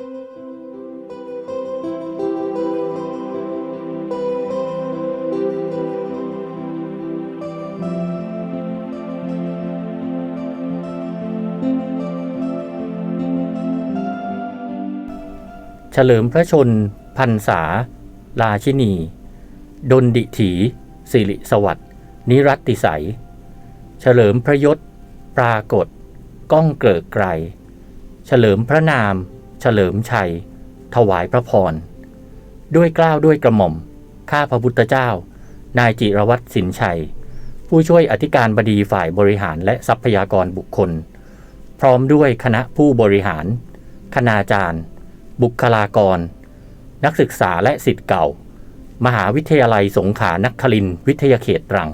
เฉลิมพระชนพันษา ราชินี ดนดิถี สิริสวัสดิ์นิรัตติใสยเฉลิมพระยศ ปรากฏ ก้องเกลิกไกรเฉลิมพระนาม เฉลิมชัย ถวายพระพร ด้วยกล้าวด้วยกระหม่อม ข้าพระพุทธเจ้า นายจิรวัตรสินชัย ผู้ช่วยอธิการบดีฝ่ายบริหารและทรัพยากรบุคคล พร้อมด้วยคณะผู้บริหาร คณาจารย์ บุคลากร นักศึกษาและสิทธิ์เก่า มหาวิทยาลัยสงขลานครินทร์วิทยาเขตตรัง